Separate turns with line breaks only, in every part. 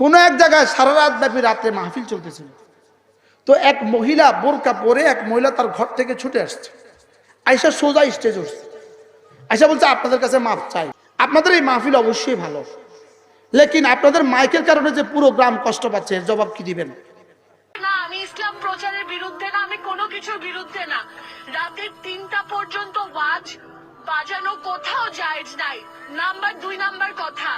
কোনো এক জায়গায় সারা রাত ব্যাপী রাত্রে মাহফিল চলতেছিল। তো এক মহিলা বোরকা পরে এক মহিলা তার ঘর থেকে ছুটে আসছে। আয়সা সোজা স্টেজ উঠছে। আয়সা বলছে, আপনাদের কাছে মাফ চাই। আপনাদের এই মাহফিল অবশ্যই ভালো। লেকিন আপনাদের মাইকের কারণে যে পুরো গ্রাম কষ্ট পাচ্ছে, এর জবাব কি দিবেন?
না, আমি ইসলাম প্রচারের বিরুদ্ধে না, আমি কোনো কিছুর বিরুদ্ধে না। রাতের তিনটা পর্যন্ত ওয়াজ বাজানো কোথাও জায়েজ নাই। নাম্বার দুই নাম্বার কথা,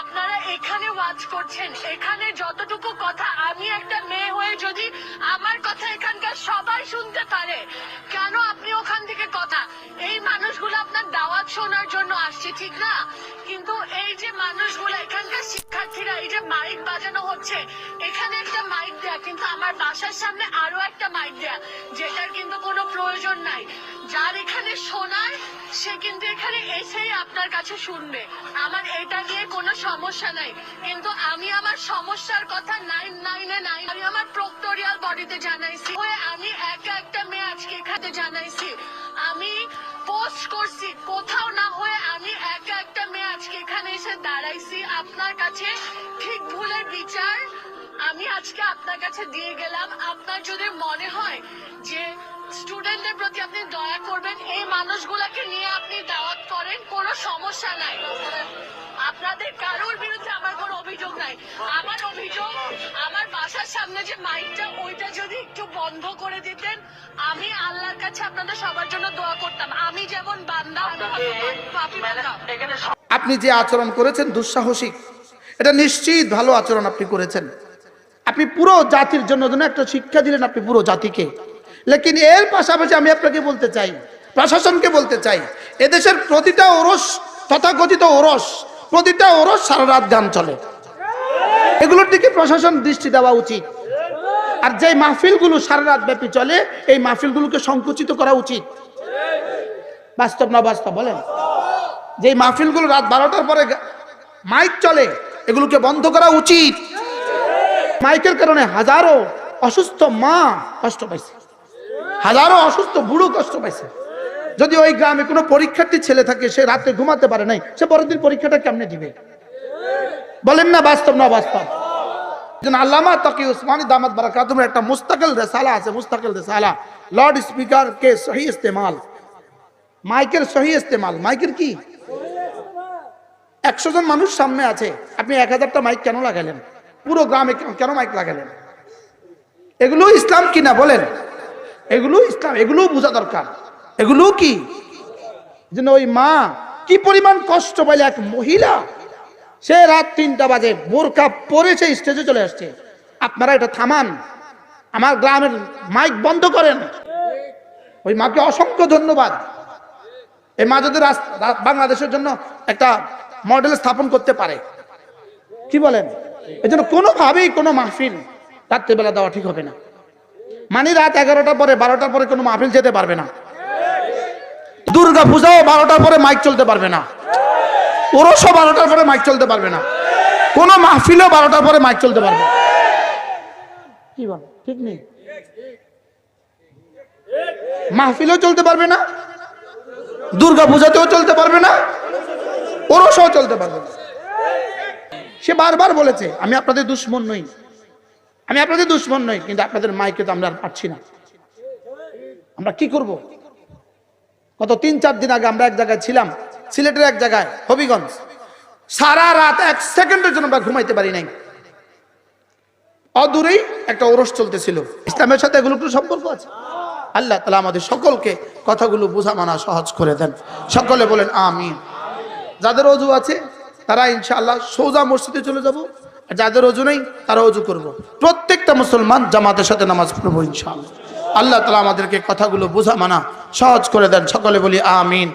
আপনারা এখানে ওয়াজ করছেন। এখানে যতটুকু কথা, আমি একটা মেয়ে হয়ে যদি আমার কথা এখানকার সবাই শুনতে পারে, কেন আপনি ওখান থেকে কথা? এই মানুষগুলো আপনার দাওয়াত শোনার জন্য আসছে, ঠিক না? কিন্তু এই যে মানুষগুলো, এখানকার শিক্ষার্থীরা, এই যে মাইক বাজানো হচ্ছে, এখানে একটা মাইক দেয়া, কিন্তু আমার বাসার সামনে আরও একটা সে কিন্তু এখানে এসেই আপনার কাছে শুনবে। আমার এটা নিয়ে কোনো সমস্যা নাই। কিন্তু আমি আমার সমস্যার কথা নাইন নাইনে নাই আমি আমার প্রক্টোরিয়াল বডিতে জানাইছি। আমি একা একটা মেয়ে আজকে এখানে জানাইছি। আমি পোস্ট করছি। কোথাও না হয়ে আমি একা একটা মেয়ে আজকে এখানে এসে দাঁড়াইছি। আপনার কাছে ঠিক ভুলের বিচার আমি আজকে আপনার কাছে দিয়ে গেলাম। আপনার যদি মনে হয় যে স্টুডেন্টদের প্রতি আপনি দয়া সমস্যা নাই আপনাদের কারোর বিরুদ্ধে আমার কোনো অভিযোগ নাই। আমার অভিযোগ আমার বাসার সামনে যে মাইকটা ওইটা যদি একটু বন্ধ করে দিতেন আমি আল্লাহর কাছে আপনাদের সবার জন্য দোয়া করতাম। আমি যেমন বান্দা
আপনি যে আচরণ করেছেন দুঃসাহসিক এটা নিশ্চিত ভালো আচরণ আপনি করেছেন। আপনি পুরো জাতির জন্য জন্য একটা শিক্ষা দিলেন আপনি পুরো জাতিকে। লেকিন এর পাশাপাশি আমি আপনাকে বলতে চাই প্রশাসনকে বলতে চাই, এদেশের প্রতিটা ওরস, তথাকথিত ওরস, প্রতিটা ওরস সারা রাত গান চলে। এগুলোর দিকে প্রশাসন দৃষ্টি দেওয়া উচিত। আর যে মাহফিলগুলো সারা রাত ব্যাপী চলে, এই মাহফিলগুলোকে সংকুচিত করা উচিত। বাস্তব না বাস্তব বলেন? যে মাহফিলগুলো রাত বারোটার পরে মাইক চলে, এগুলোকে বন্ধ করা উচিত। মাইকের কারণে হাজারো অসুস্থ মা কষ্ট পাইছে। হাজারো অসুস্থ বুড়ো কষ্ট পাইছে। যদি ওই গ্রামে কোনো পরীক্ষার্থী ছেলে থাকে, সে রাতে ঘুমাতে পারে নাই, সে পরের দিন পরীক্ষাটা কেমনে দিবে? বলেন না, বাস্তব না বাস্তব আল্লামা মাইকের সহি মাইকের কি? একশো জন মানুষ সামনে আছে। আপনি এক হাজারটা মাইক কেন লাগালেন? পুরো গ্রামে কেন মাইক লাগালেন? এগুলো ইসলাম কিনা বলেন? এগুলো ইসলাম এগুলো বোঝা দরকার। এগুলো কি? যেন ওই মা কি পরিমাণ কষ্ট পাইলে এক মহিলা? সে রাত তিনটা বাজে বোরকা পরে সে স্টেজে চলে আসছে। আপনারা এটা থামান। আমার গ্রামের মাইক বন্ধ করেন। ওই মাকে অসংখ্য ধন্যবাদ। এই মা যদি বাংলাদেশের জন্য একটা মডেল স্থাপন করতে পারে। কি বলেন? এই জন্য কোনোভাবেই কোনো মাহফিল রাত্রিবেলা দেওয়া ঠিক হবে না। মানে রাত এগারোটার পরে, বারোটার পরে কোনো মাহফিল যেতে পারবে না। দুর্গা পূজাও বারোটার পরে মাইক চলতে পারবে না। ওরসও বারোটার পরে মাইক চলতে পারবে না। কোনো মাহফিলও বারোটার পরে মাইক চলতে পারবে। কি বল? ঠিক নেই? মাহফিলও চলতে পারবে না। দুর্গা পূজাতেও চলতে পারবে না। ওরসও চলতে পারবে না। সে বারবার বলেছে, আমি আপনাদের দুশ্মন নই। আমি আপনাদের দুশ্মন নই, কিন্তু আপনাদের মাইকে তো আমরা আর পাচ্ছি না। আমরা কি করব? গত তিন, চার দিন আগে আমরা এক জায়গায় ছিলাম, সিলেটের এক জায়গায়, হবিগঞ্জ। সারা রাত এক সেকেন্ডের জন্য আমরা ঘুমাইতে পারি নাই। অদূরেই একটা ওরস চলতেছিল। ইসলামের সাথে এগুলো একটু সম্পর্ক আছে? আল্লাহ তালা আমাদের সকলকে কথাগুলো বোঝা মানা সহজ করে দেন। সকলে বলেন, আমিন। যাদের অজু আছে, তারা ইনশাআল্লাহ সোজা মসজিদে চলে যাব। আর যাদের অজু নেই, তারা অজু করব। প্রত্যেকটা মুসলমান জামাতের সাথে নামাজ পড়ব ইনশাআল্লাহ। আল্লাহ তালা আমাদেরকে কথাগুলো বোঝা মানা সহজ করে দেন। সকলে বলি আমিন।